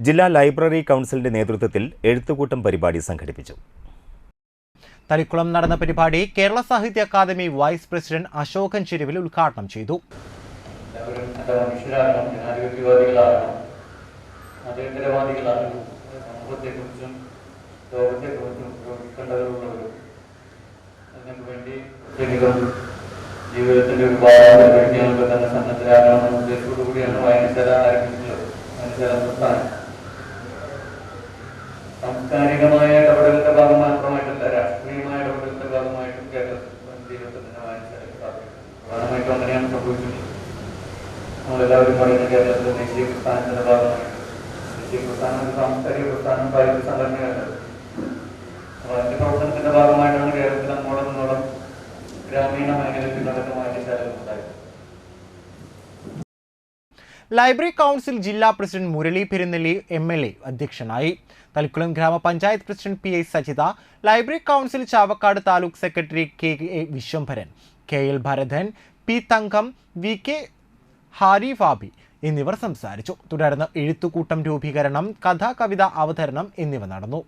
ജില്ലാ ലൈബ്രറി കൗൺസിലിന്റെ നേതൃത്വത്തിൽ എഴുത്തുകൂട്ടം പരിപാടി സംഘടിപ്പിച്ചു. തളിക്കുളം നടന്ന പരിപാടി കേരള സാഹിത്യ അക്കാദമി വൈസ് പ്രസിഡന്റ് അശോകൻ ചെരുവിൽ ഉദ്ഘാടനം ചെയ്തു. ജീവിതത്തിന്റെ ഒരുപാട് പരിപാടികൾക്ക് തന്നെ സന്നദ്ധരാകണമെന്ന ഉദ്ദേശത്തോടു കൂടിയാണ് വായനശാല ആരംഭിച്ചത് വായനശാല പ്രസ്ഥാനം സാംസ്കാരികമായ ഇടപെടലിന്റെ ഭാഗം മാത്രമായിട്ടല്ല രാഷ്ട്രീയമായ ഇടപെടലിന്റെ ഭാഗമായിട്ടും കേരളത്തിൽ പ്രധാനമായിട്ടും അങ്ങനെയാണ് സംഭവിച്ചിട്ടുള്ളത്. നമ്മളെല്ലാവരും പറയുന്ന കേരളത്തിലെ ദേശീയ പ്രസ്ഥാനത്തിന്റെ ഭാഗമായിട്ട്. ദേശീയ പ്രസ്ഥാനം സാംസ്കാരിക പ്രസ്ഥാനം പാരിത സംഘടനയല്ല. അപ്പൊ അതിന്റെ പ്രവർത്തനത്തിന്റെ ഭാഗമായിട്ടാണ് കേരളത്തിൽ അങ്ങോളം ഇങ്ങോളം ഗ്രാമീണ മേഖലകളിലടക്കം ലൈബ്രറി കൗൺസിൽ ജില്ലാ president Murali Perunnalli M L A അധ്യക്ഷനായി. തളിക്കുളം ഗ്രാമപഞ്ചായത്ത് president P I Sajitha library council Chavakkad taluk secretary K A Vishwambharan K L Bharathan P Thankam V K Hari Fabi എന്നിവർ സംസാരിച്ചു. തുടർന്ന് എഴുത്തുകൂട്ടം രൂപീകരണം കഥ കവിത അവതരണം എന്നിവ നടന്നു.